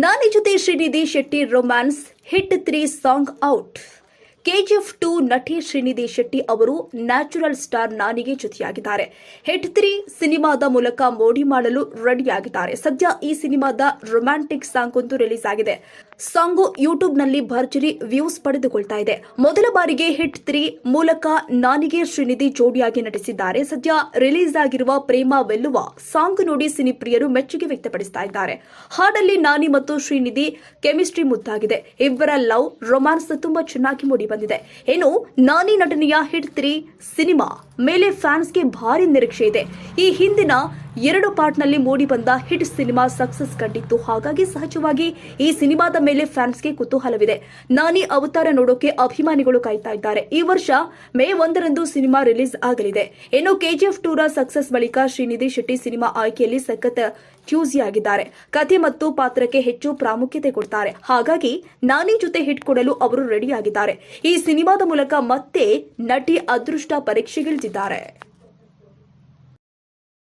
ನಾನಿ ಜೊತೆ Srinidhi Shetty romance hit three song out. KGF two ನಟಿ ಶ್ರೀನಿಧಿ ಶೆಟ್ಟಿ ಅವರು ನ್ಯಾಚುರಲ್ ಸ್ಟಾರ್ ನಾನಿಗೆ ಜೊತೆಯಾಗಿದ್ದಾರೆ. ಹಿಟ್ ತ್ರೀ ಸಿನಿಮಾದ ಮೂಲಕ ಮೋಡಿ ಮಾಡಲು ರೆಡಿಯಾಗಿದ್ದಾರೆ. ಸದ್ಯ ಈ ಸಿನಿಮಾದ ರೊಮ್ಯಾಂಟಿಕ್ ಸಾಂಗ್ ಒಂದು ರಿಲೀಸ್ ಆಗಿದೆ. ಸಾಂಗು ಯೂಟ್ಯೂಬ್ನಲ್ಲಿ ಭರ್ಜರಿ ವ್ಯೂಸ್ ಪಡೆದುಕೊಳ್ತಾ ಇದೆ. ಮೊದಲ ಬಾರಿಗೆ ಹಿಟ್ ತ್ರೀ ಮೂಲಕ ನಾನಿಗೆ ಶ್ರೀನಿಧಿ ಜೋಡಿಯಾಗಿ ನಟಿಸಿದ್ದಾರೆ. ಸದ್ಯ ರಿಲೀಸ್ ಆಗಿರುವ ಪ್ರೇಮ ವೆಲ್ಲುವ ಸಾಂಗ್ ನೋಡಿ ಸಿನಿ ಪ್ರಿಯರು ಮೆಚ್ಚುಗೆ ವ್ಯಕ್ತಪಡಿಸ್ತಾ ಇದ್ದಾರೆ. ಹಾಡಲ್ಲಿ ನಾನಿ ಮತ್ತು ಶ್ರೀನಿಧಿ ಕೆಮಿಸ್ಟ್ರಿ ಮುದ್ದಾಗಿದೆ. ಇಬ್ಬರ ಲವ್, ರೊಮ್ಯಾನ್ಸ್ ತುಂಬಾ ಚೆನ್ನಾಗಿ ಮೂಡಿ ಬಂದಿದೆ. ಇನ್ನು ನಾನಿ ನಟನೆಯ ಹಿಟ್ ತ್ರೀ ಸಿನಿಮಾ? ಮೇಲೆ ಫ್ಯಾನ್ಸ್ಗೆ ಭಾರಿ ನಿರೀಕ್ಷೆ ಇದೆ. ಈ ಹಿಂದಿನ ಎರಡು ಪಾರ್ಟ್ನಲ್ಲಿ ಮೂಡಿ ಬಂದ ಹಿಟ್ ಸಿನಿಮಾ ಸಕ್ಸಸ್ ಕಂಡಿತ್ತು. ಹಾಗಾಗಿ ಸಹಜವಾಗಿ ಈ ಸಿನಿಮಾದ ಮೇಲೆ ಫ್ಯಾನ್ಸ್ಗೆ ಕುತೂಹಲವಿದೆ. ನಾನಿ ಅವತಾರ ನೋಡೋಕೆ ಅಭಿಮಾನಿಗಳು ಕಾಯ್ತಾ ಇದ್ದಾರೆ. ಈ ವರ್ಷ ಮೇ ಒಂದರಂದು ಸಿನಿಮಾ ರಿಲೀಸ್ ಆಗಲಿದೆ. ಇನ್ನು ಕೆಜಿಎಫ್ ಟೂರ ಸಕ್ಸಸ್ ಬಳಿಕ ಶ್ರೀನಿಧಿ ಶೆಟ್ಟಿ ಸಿನಿಮಾ ಆಯ್ಕೆಯಲ್ಲಿ ಸಖತ್ ಆಗಿದ್ದಾರೆ. ಕಥೆ ಮತ್ತು ಪಾತ್ರಕ್ಕೆ ಹೆಚ್ಚು ಪ್ರಾಮುಖ್ಯತೆ ಕೊಡ್ತಾರೆ. ಹಾಗಾಗಿ ನಾನಿ ಜೊತೆ ಹಿಟ್ ಕೊಡಲು ಅವರು ರೆಡಿಯಾಗಿದ್ದಾರೆ. ಈ ಸಿನಿಮಾದ ಮೂಲಕ ಮತ್ತೆ ನಟಿ ಅದೃಷ್ಟ ಪರೀಕ್ಷೆಗಿಳಿದಿದ್ದಾರೆ. ಹೇಳಿದ್ದಾರೆ